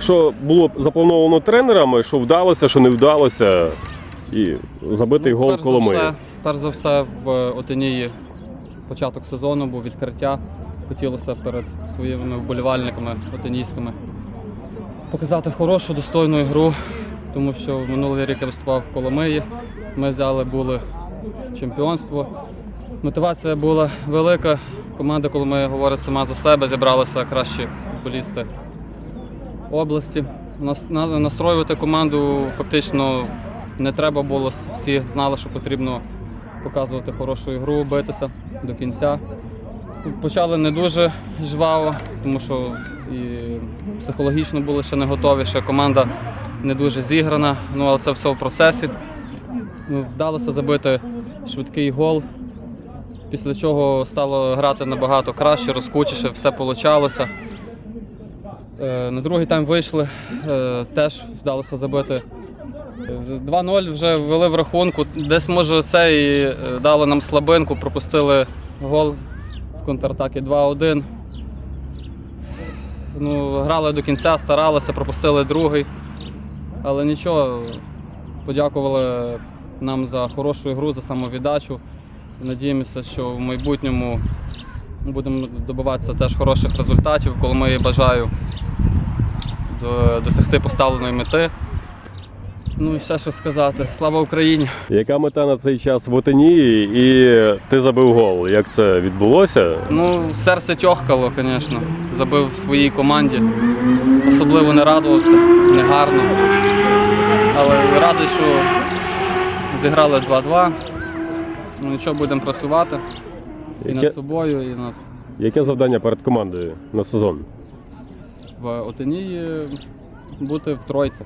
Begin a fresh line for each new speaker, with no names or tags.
що було заплановано тренерами, що вдалося, що не вдалося, і забитий гол
Ну, перш за
Коломиї.
все, перш за все, в Отинії початок сезону був відкриття. Хотілося перед своїми вболівальниками отинійськими показати хорошу, достойну ігру, тому що минулий рік я виступав в Коломиї. Ми взяли були чемпіонство. Мотивація була велика. Команда Коломиї говорить сама за себе, зібралися кращі футболісти області. Нас- Настроювати команду фактично не треба було. Всі знали, що потрібно показувати хорошу ігру, битися до кінця. Почали не дуже жваво, тому що і психологічно були ще не готові, ще команда не дуже зіграна, ну але це все в процесі. Ну, Вдалося забити швидкий гол, після чого стало грати набагато краще, розкучіше, все получалося. Е, На другий тайм вийшли, е, теж вдалося забити. Е, 2-0 вже ввели в рахунку. Десь, може, це і е, дали нам слабинку, пропустили гол з контратаки 2-1. Ну, грали до кінця, старалися, пропустили другий. Але нічого, подякували нам за хорошу ігру, за самовіддачу. Надіємося, що в майбутньому будемо добиватися теж хороших результатів, коли ми бажаю до- досягти поставленої мети. Ну і ще що сказати. Слава Україні!
Яка мета на цей час в Отинії і ти забив гол? Як це відбулося?
Ну, серце тьохкало, звісно. Забив в своїй команді. Особливо не радувався, не гарно. Але радий, що зіграли 2-2. Ну нічого, будемо працювати і
Яке,
над собою, і над
яке завдання перед командою на сезон?
В Отинії бути в тройці.